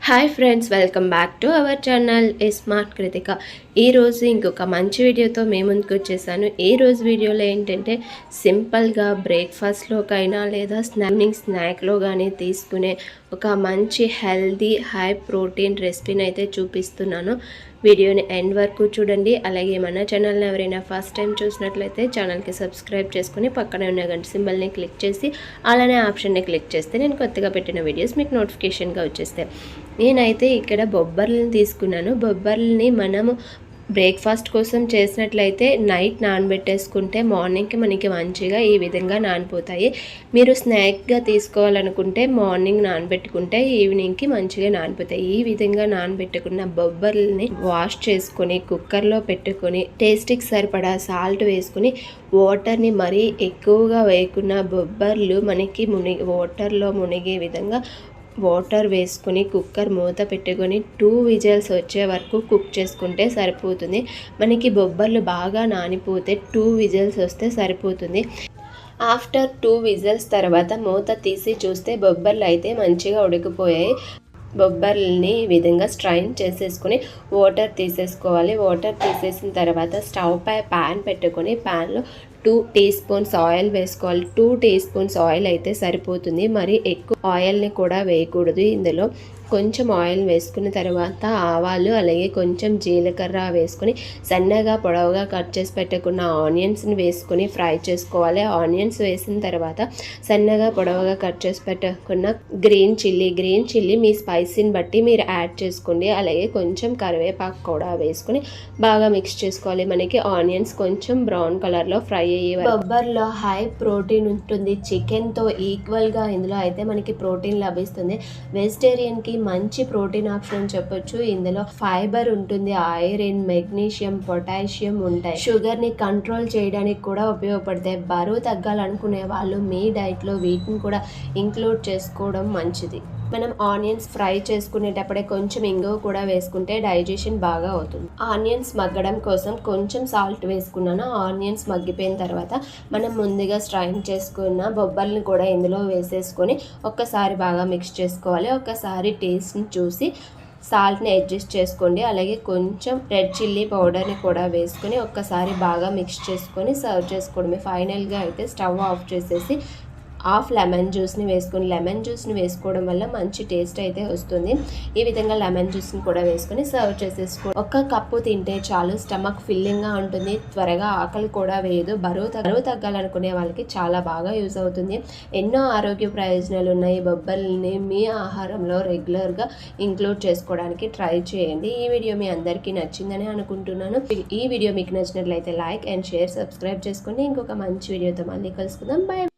Hi friends welcome back to our channel A smart Krithika ఈరోజు ఇంకొక మంచి వీడియోతో మేము ముందుకు వచ్చేసాను. ఈ రోజు వీడియోలో ఏంటంటే సింపుల్గా బ్రేక్ఫాస్ట్లోకైనా లేదా స్నామింగ్ స్నాక్లో కానీ తీసుకునే ఒక మంచి హెల్దీ హై ప్రోటీన్ రెసిపీని అయితే చూపిస్తున్నాను. వీడియోని ఎండ్ వరకు చూడండి. అలాగే మన ఛానల్ని ఎవరైనా ఫస్ట్ టైం చూసినట్లయితే ఛానల్కి సబ్స్క్రైబ్ చేసుకుని పక్కనే ఉన్న గంట సింబల్ని క్లిక్ చేసి అలానే ఆప్షన్ని క్లిక్ చేస్తే నేను కొత్తగా పెట్టిన వీడియోస్ మీకు నోటిఫికేషన్గా వచ్చేస్తాయి. నేనైతే ఇక్కడ బొబ్బర్లను తీసుకున్నాను. బొబ్బర్లని మనము బ్రేక్ఫాస్ట్ కోసం చేసినట్లయితే నైట్ నానబెట్టేసుకుంటే మార్నింగ్కి మనకి మంచిగా ఈ విధంగా నానిపోతాయి. మీరు స్నాక్గా తీసుకోవాలనుకుంటే మార్నింగ్ నానబెట్టుకుంటే ఈవినింగ్కి మంచిగా నానిపోతాయి. ఈ విధంగా నానబెట్టుకున్న బొబ్బర్లని వాష్ చేసుకొని కుక్కర్లో పెట్టుకొని టేస్ట్కి సరిపడా సాల్ట్ వేసుకుని వాటర్ని మరీ ఎక్కువగా వేయకున్న బొబ్బర్లు మనకి మునిగి వాటర్లో మునిగే విధంగా వాటర్ వేసుకుని కుక్కర్ మూత పెట్టుకొని టూ విజిల్స్ వచ్చే వరకు కుక్ చేసుకుంటే సరిపోతుంది. మనకి బొబ్బర్లు బాగా నానిపోతే టూ విజిల్స్ వస్తే సరిపోతుంది. ఆఫ్టర్ టూ విజిల్స్ తర్వాత మూత తీసి చూస్తే బొబ్బర్లు అయితే మంచిగా ఉడికిపోయాయి. బొబ్బర్లని ఈ విధంగా స్ట్రైన్ చేసేసుకొని వాటర్ తీసేసుకోవాలి. వాటర్ తీసేసిన తర్వాత స్టవ్ పై ప్యాన్ పెట్టుకొని ప్యాన్లో టూ టీ స్పూన్స్ ఆయిల్ వేసుకోవాలి. టూ టీ స్పూన్స్ ఆయిల్ అయితే సరిపోతుంది. మరి ఎక్కువ ఆయిల్ని కూడా వేయకూడదు. ఇందులో కొంచెం ఆయిల్ వేసుకున్న తర్వాత ఆవాలు అలాగే కొంచెం జీలకర్ర వేసుకొని సన్నగా పొడవుగా కట్ చేసి పెట్టుకున్న ఆనియన్స్ని వేసుకొని ఫ్రై చేసుకోవాలి. ఆనియన్స్ వేసిన తర్వాత సన్నగా పొడవుగా కట్ చేసి పెట్టుకున్న గ్రీన్ చిల్లీ. గ్రీన్ చిల్లీ మీ స్పైసీని బట్టి మీరు యాడ్ చేసుకోండి. అలాగే కొంచెం కరివేపాకు కూడా వేసుకొని బాగా మిక్స్ చేసుకోవాలి. మనకి ఆనియన్స్ కొంచెం బ్రౌన్ కలర్లో ఫ్రై అయ్యేవి బొబ్బర్లో హై ప్రోటీన్ ఉంటుంది. చికెన్తో ఈక్వల్గా ఇందులో అయితే మనకి ప్రోటీన్ లభిస్తుంది. వెజిటేరియన్కి మంచి ప్రోటీన్ ఆప్షన్ చెప్పొచ్చు. ఇందులో ఫైబర్ ఉంటుంది. ఐరన్ మెగ్నీషియం పొటాషియం ఉంటాయి. షుగర్ని కంట్రోల్ చేయడానికి కూడా ఉపయోగపడతాయి. బరువు తగ్గాలనుకునే వాళ్ళు మీ డైట్లో వీటిని కూడా ఇంక్లూడ్ చేసుకోవడం మంచిది. మనం ఆనియన్స్ ఫ్రై చేసుకునేటప్పుడే కొంచెం ఇంగువ కూడా వేసుకుంటే డైజెషన్ బాగా అవుతుంది. ఆనియన్స్ మగ్గడం కోసం కొంచెం సాల్ట్ వేసుకున్నాను. ఆనియన్స్ మగ్గిపోయిన తర్వాత మనం ముందుగా స్ట్రైన్ చేసుకున్న బొబ్బల్ని కూడా ఇందులో వేసేసుకొని ఒక్కసారి బాగా మిక్స్ చేసుకోవాలి. ఒక్కసారి టేస్ట్ని చూసి సాల్ట్ని అడ్జస్ట్ చేసుకోండి. అలాగే కొంచెం రెడ్ చిల్లీ పౌడర్ని కూడా వేసుకొని ఒక్కసారి బాగా మిక్స్ చేసుకొని సర్వ్ చేసుకోవడమే. ఫైనల్గా అయితే స్టవ్ ఆఫ్ చేసేసి హాఫ్ లెమన్ జ్యూస్ని వేసుకొని లెమన్ జ్యూస్ని వేసుకోవడం వల్ల మంచి టేస్ట్ అయితే వస్తుంది. ఈ విధంగా లెమన్ జ్యూస్ని కూడా వేసుకొని సర్వ్ చేసేసుకో. ఒక కప్పు తింటే చాలు స్టమక్ ఫిల్లింగ్గా ఉంటుంది. త్వరగా ఆకలి కూడా వేయదు. బరువు బరువు తగ్గాలనుకునే వాళ్ళకి చాలా బాగా యూజ్ అవుతుంది. ఎన్నో ఆరోగ్య ప్రయోజనాలు ఉన్నాయి. బొబ్బల్ని మీ ఆహారంలో రెగ్యులర్గా ఇంక్లూడ్ చేసుకోవడానికి ట్రై చేయండి. ఈ వీడియో మీ అందరికీ నచ్చిందని అనుకుంటున్నాను. ఈ వీడియో మీకు నచ్చినట్లయితే లైక్ అండ్ షేర్ సబ్స్క్రైబ్ చేసుకోండి ఇంకొక మంచి వీడియోతో మళ్ళీ కలుసుకుందాం. బాయ్